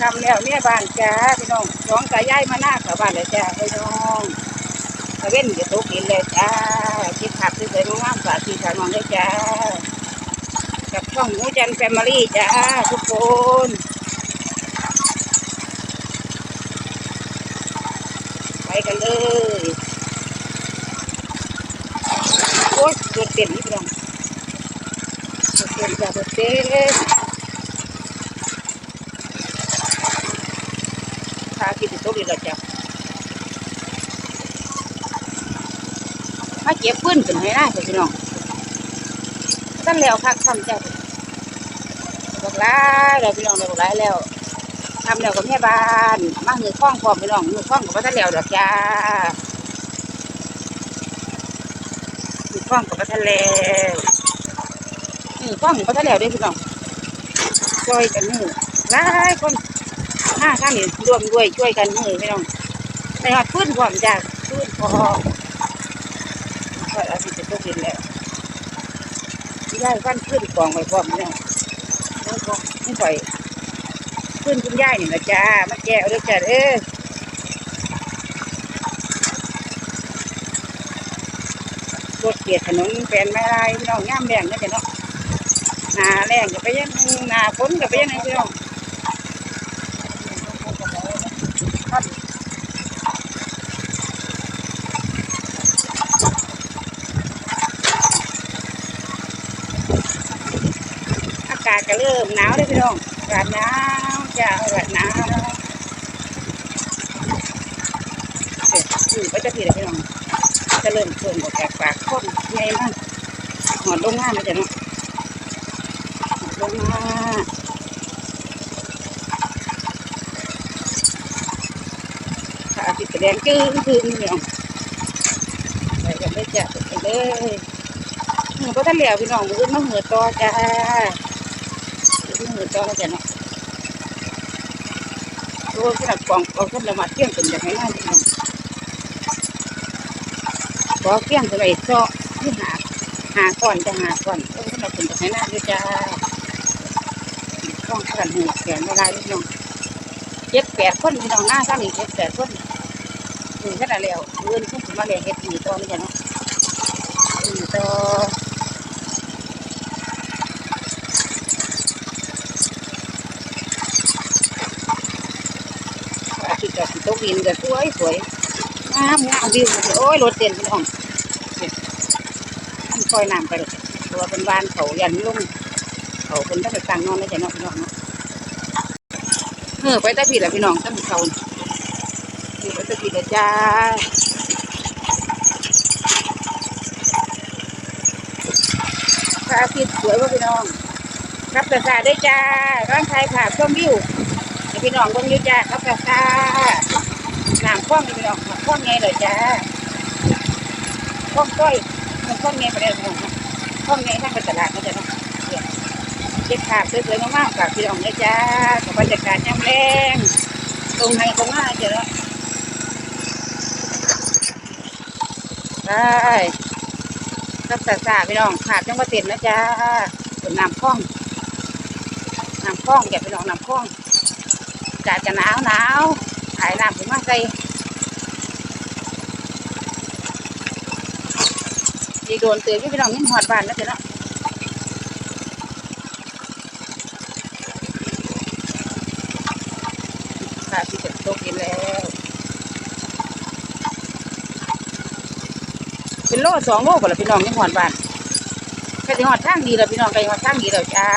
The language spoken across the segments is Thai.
ทำแล้วเนี่ยบ้านจ้าพี่น้องสองกะย้ายมาหน้ากับบ้านเลยจ้าพี่น้องตะเว้นจะตกดินเลยจ้าคิดขับที่เคยงามๆฝากที่ฝากน้องด้วยจ้า กับช่องหมูจันแฟมิลี่จ้าทุกคนไปกันเลยโอ๊ยรถเต็มนี่พี่น้องรถเต็มจ้ารถเต็ม พากินตุ๊กอีกแล้วจ้ะมาเก็บปืนกันให้ได้เถอะพี่น้องตั้งแล้วคักทำจ้ะบอกหลายแล้วพี่น้องเลยบอกหลายแล้วทำแล้วกับแม่บ้านมาหือข้องพร้อมพี่น้องหือข้องกับพระทะแล้วดอกจ้าหือข้องกับพระทะแล้วหือข้องกับพระทะแล้วเด้วยพี่น้องช่วยกันหือหลายคน ห้าท่านนี่ร่วมด้วยช่วยกันหือพี่น้องในหอดพื้นพร้อมจ้าพื้นพอก็อาทิตย์จะตกดินแล้วย้ายฟันขึ้นกองไว้พร้อมพี่น้องแล้วก็ไม่ปล่อยขึ้นคุณย่ายนี่นะจ้ามาแก้วด้วยจ้าเด้อรถเกียรถนนแฟนไม่ไรพี่น้องย่ามแรงนะจ้ะเนาะนาแรงกับไปยังนาฝนกับไปยังไงพี่น้องากก็เริ่มหนาวเลยพี่น้องอากาศหนาวจ้าอากาศหนาวเด็ดอยู่ไปจะพี่เลยพี่น้องจะเริ่มเพิ่มออกจากปากคนใหญ่มากหอดลงมาเลยจ้ะเนาะหอดลงมาขาติดแดงจื้อคืนพี่น้องไปกันได้จ้ะไปกันเลยหนูก็ท่านเหลียวพี่น้องมือมาเหงื่อต่อจ้า มือจอแล้วจ้ะเนาะรู้ที่หลักกองเอาขึ้นละมาเที่ยงเป็นอย่างไรน่าดีเนาะขอเที่ยงจะไปเจาะที่หาหาก่อนจะหาก่อนเอาขึ้นละเป็นอย่างไรน่าดีจ้าต้องกันหูแขนไม่ได้พี่น้องเจ็ดแปดคนพี่น้องหน้าท่านนี่เจ็ดแปดคนหนึ่งขนาดแล้วเงินขึ้นมาเลยเฮ็ดดีต่อไม่ใช่เนาะดีต่ออาทิ ตย์กับสิโตกินก็สวยสวยงามงามวิวโอ้ยรถเต็มพี่น้องมันปล่อยน้ำไปเลยตัวเป็นบ้านเขายันลุ่มเขาคนต้องไปตั้งนอนแล้วจะนาะพี่น้องเนาะเออไปตะพี่แหละพี่น้องตั้งเขาอยู่ไปตะพี่เลยจ้าพระอาทิตย์สวยว่าพี่น้องรับประสาได้จ้าร่างไทยค่ะชมวิวพี่น้องเบิ่งอยู่จ้าครับกะซ่า น้ำคล้องนี่พี่น้องน้ำคล้องไงเลยจ้าคล้องก้อยมันคล้องไงไปได้พี่น้องข้องไงทางไปตลาดก็จะเนาะเก็บขาบสวยๆมากๆฝากพี่น้องเลยจ้ากับบรรยากาศยามแรงตรงไหนตรงหน้าเจ้าเนาะได้รับกะซ่าพี่น้องขาบจังหวัดเต็มนะจ้าเป็นน้ำคล้องน้ำคล้องอย่าพี่น้องน้ำคล้องอากาศจะหนาวหนาว หายน้ำถึงมาใส่ยีโดนเตือนพี่น้องนี่หอดบานแล้วเจ้ะเนาะค่ะที่จะตกกินแล้ว เป็นโลสองโลก่อนละพี่น้องนี่หอดบานแค่ที่หอดทางดีล้วพี่น้องก็ยังหอดทางดีแล้วจ้า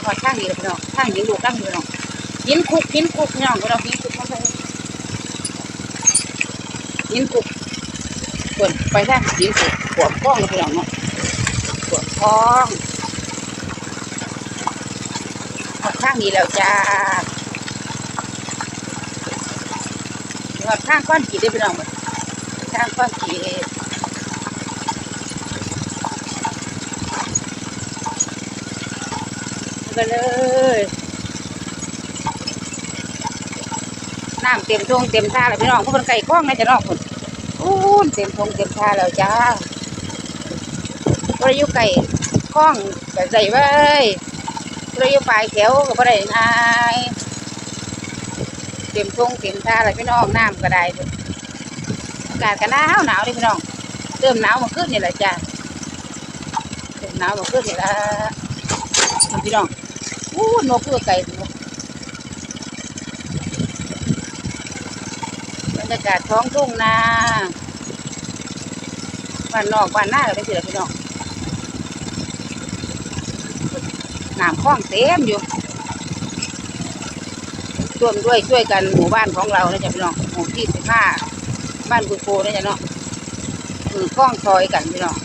เป็นคนข้างนี้เลยพี่น้องข้างยิงลูกข้างนี้พี่น้องยินคุกยินคุกพี่น้องพี่น้องยินคุกมาใส่ยินคุกส่วนไปทางยินคุกปวดท้องเลยพี่น้องเนาะปวดท้องหอดข้างนี้แล้วจ้าหอดข้างก้อนขีดได้อพี่น้องหมดข้างก้อนขี ไปเลยน้ำเต็มทงเต็มท่าแล้วพี่น้องพวกคนไก่กล้องนะจะนอกคนอู้เต็มทงเต็มท่าแล้วจ้าพออยู่ไก่กล้องก็ใส่ไว้พออยู่ปลายแถวก็บ่ได้นายเต็มทงเต็มท่าแล้วพี่น้องน้ำก็ได้อากาศก็หนาวหนาวเลยพี่น้องเริ่มหนาวมาขึ้นนี่แหละจ้าเริ่มหนาวมาขึ้นนี่ละพี่น้อง อู้นกเพื่อไก่นกบรรยากาศท้องทุ่งนาบ้านนอกบ้านหน้าก็ได้สิละพี่น้องน้ำคลองเต็มอยู่ร่วมด้วยช่วยกันหมู่บ้านของเรานะจ๊ะพี่น้องหมู่ที่สิบห้าบ้านกุโกนะจ๊ะเนาะมือคล้องซอยกันพี่น้อง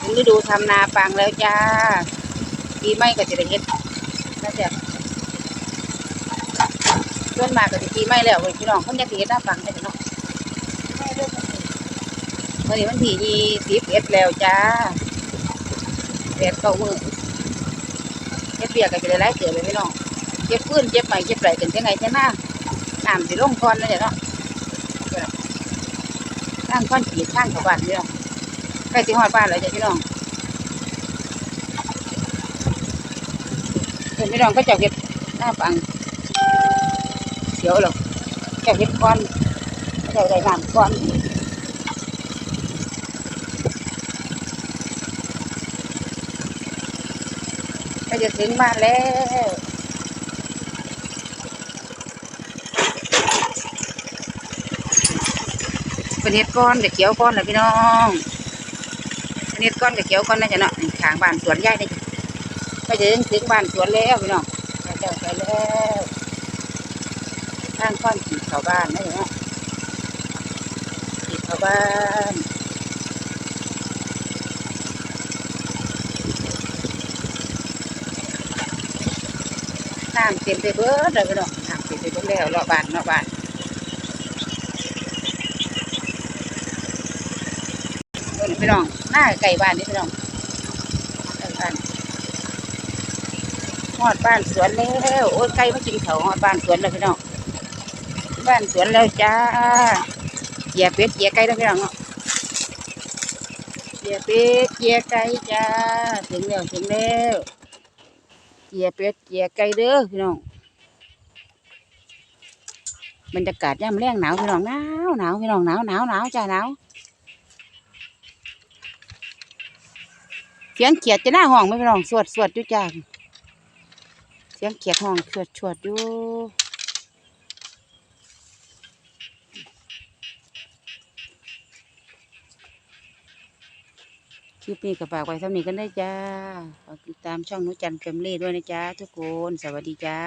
ถึงฤดูทำนาปังแล้วจ้าปีไม่ก็จะได้เฮ็ด นะจ๊ะส่วนมากก็สิปีใหม่แล้วเว้ยพี่น้องเพิ่นอยากสิเฮ็ดหน้าฟังได้เนาะวันนี้วันที่ยี่สิบเอ็ดแล้วจ้าแปดเก้ามื้อเฮ็ดเบียกก็จะได้หลายเสือเลยพี่น้องเก็บพื้นเก็บไม้เก็บไรกันจังไงจังหน้าน้ำสิลงก่อนนั่นแหละเนาะทางก้อนขีดทางเข้าบ้านพี่น้องใกล้สิฮอดบ้านแล้วจ้ะพี่น้อง เพิ่นพี่น้องก็จะเฮ็ดหน้าฟังเดี๋ยวหรอกแกเห็ดก้อนเดี๋ยวได้น้ำก้อนก็จะถึงบ้านแล้วเป็นเห็ดก้อนเด็กเขียวก้อนแหละพี่น้องเป็นเห็ดก้อนกับเขียวก้อนน่าจะเนาะนี่ข้างบ้านสวนยายนี่ ก็จะถึงถึงบ้านสวนแล้วพี่น้องไปแล้วไปแล้วทางก้อนขีดเข้าบ้านนะเนาะขีดเข้าบ้านน้ำเต็มไปเบิดเลยพี่น้องน้ำเต็มไปเบิดแล้วรอบบ้านรอบบ้านพี่น้องหน้าไก่บ้านนี่พี่น้องไก่บ้าน ฮอดบ้านสวนแล้วโอ้ยไก่มากินเขาวฮอดบ้านสวนแล้วพี่น้องบ้านสวนแล้วจ้าเหยียเป็ดเหยียไก่แล้วพี่น้องเนาะเหยียเป็ดเหยียไก่จ้าถึงแล้วถึงแล้วเหยียเป็ดเหยียไก่เด้อพี่น้องบรรยากาศย่ำแรงหนาวพี่น้องหนาวหนาวพี่น้องหนาวหนาวหนาวจ้าหนาวเสียงเขียดจะหน้าห้องไหมพี่น้องสวดสวดอยู่จ้า สียงเขียดห้องสวดชวดอยู่คลิปนี้ก็ฝากไว้เท่านี้กันได้จ้าฝากติดตามช่องนุจันแฟมลี่ด้วยนะจ้าทุกคน สวัสดีจ้า